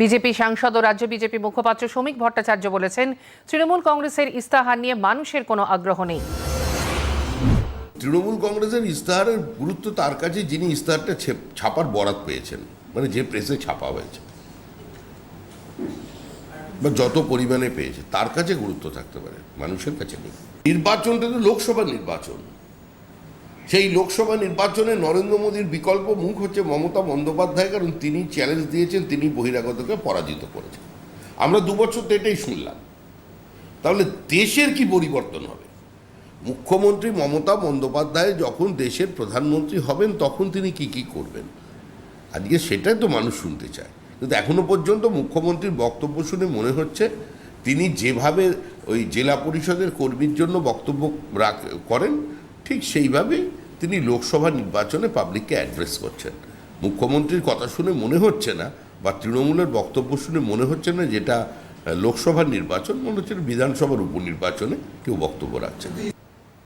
BJP সাংসদ ও রাজ্য BJP মুখপাত্র শ্রমিক ভট্টাচার্য বলেছেন, তৃণমূল কংগ্রেসের ইস্তাহার নিয়ে মানুষের কোনো আগ্রহ নেই। তৃণমূল কংগ্রেসের ইস্তাহারের গুরুত্ব তার কাছে যিনি ইস্তাহারটা ছাপার বরাত পেয়েছেন মানে যে প্রেসে ছাপা হয়েছে। বা যত পরিমাণে পেয়েছে, তার কাছে গুরুত্ব থাকতে পারে, মানুষের কাছে নেই। নির্বাচনটা তো লোকসভা নির্বাচন। সেই লোকসভা নির্বাচনে নরেন্দ্র মোদীর বিকল্প মুখ হচ্ছে মমতা বন্দ্যোপাধ্যায়, কারণ তিনি চ্যালেঞ্জ দিয়েছেন, তিনি বহিরাগতকে পরাজিত করেছেন। আমরা দু বছর তো এটাই শুনলাম। তাহলে দেশের কি পরিবর্তন হবে? মুখ্যমন্ত্রী মমতা বন্দ্যোপাধ্যায় যখন দেশের প্রধানমন্ত্রী হবেন, তখন তিনি কি কি করবেন? আজকে সেটাই তো মানুষ শুনতে চায়। কিন্তু এখনও পর্যন্ত মুখ্যমন্ত্রীর বক্তব্য শুনে মনে হচ্ছে তিনি যেভাবে ওই জেলা পরিষদের কর্মীর জন্য বক্তব্য করেন ঠিক সেইভাবে তিনি লোকসভা নির্বাচনে পাবলিককে অ্যাড্রেস করছেন। মুখ্যমন্ত্রীর কথা শুনে মনে হচ্ছে না বা তৃণমূলের বক্তব্য শুনে মনে হচ্ছে না যেটা লোকসভা নির্বাচন, মনে হচ্ছে বিধানসভার উপনির্বাচনে কেউ বক্তব্য রাখছেন